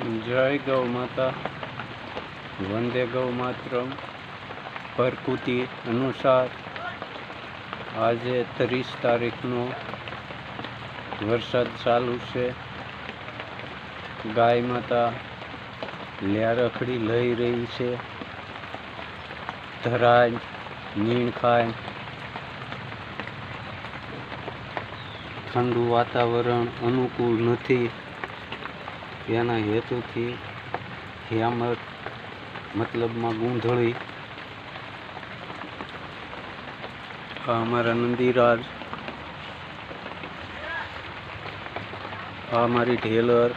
જય ગૌ માતા. વંદે ગૌ માતરમ. પ્રકૃતિ અનુસાર આજે ત્રીસ તારીખનો વરસાદ ચાલુ છે. ગાય માતા લ્યારખડી લઈ રહી છે. ધરાજ નીણ ખાય. ઠંડુ વાતાવરણ અનુકૂળ નથી. તેના હેતુથી હેમત મતલબમાં ગૂંધળી આ અમારા નંદીરાજ. આ મારી ઢેલર.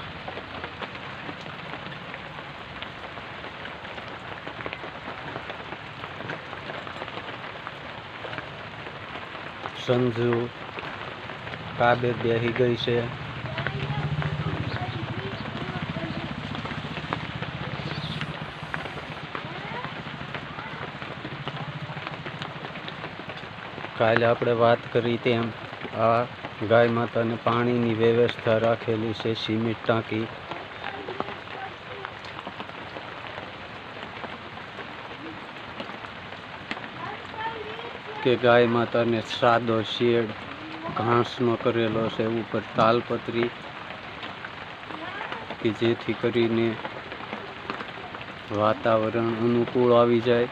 સંજુ, કાબે બેહી ગઈ છે. કાલે આપણે વાત કરી તેમ આ ગાય માતાને પાણીની વ્યવસ્થા રાખેલી છે, સિમેન્ટ ટાંકી. કે ગાય માતાને સાદો શેડ, ઘાસનો કરેલો છે, ઉપર તાલપત્રી, કે જેથી કરીને વાતાવરણ અનુકૂળ આવી જાય.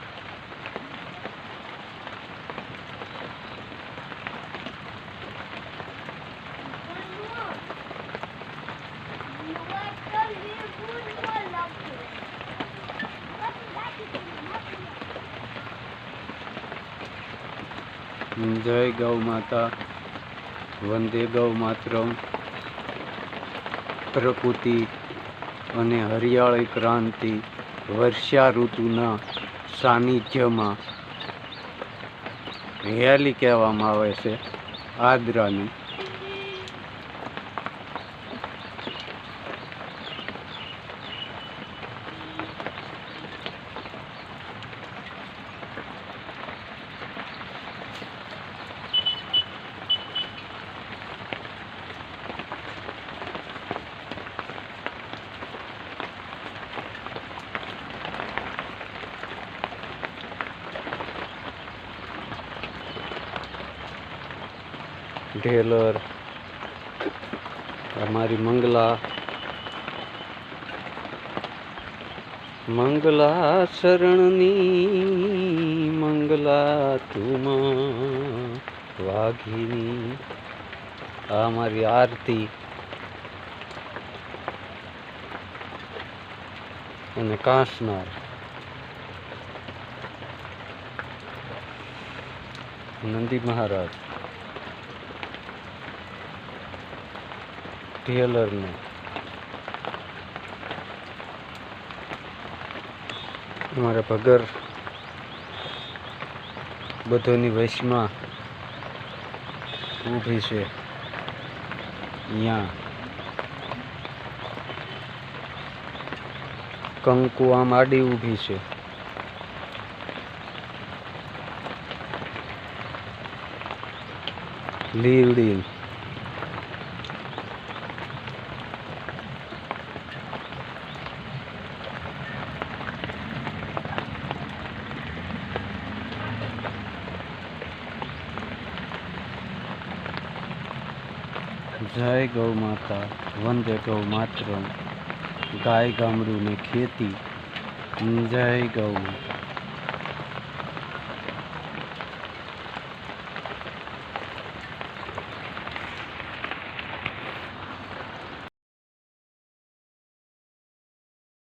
જય ગૌ માતા, વંદે ગૌ માતરમ. પ્રકૃતિ અને હરિયાળી ક્રાંતિ વર્ષા ઋતુના સાનિધ્યમાં હેલી કહેવામાં આવે છે, આદરાની. ઢેલર, અમારી મંગલા. મંગલા શરણની, મંગલા તુમા વાઘીની. આ અમારી આરતી. અને કાંસનાર. નંદી મહારાજ. ટેલરને. અમારા ભગર બધોની વશમાં ઊભી છે. અહીંયા કંકુ આમ આડી ઊભી છે. લીવડી જય ગૌ માતા વંદે ગૌ માતરમ ગાય ગામડુની ખેતી જય ગૌ માતા.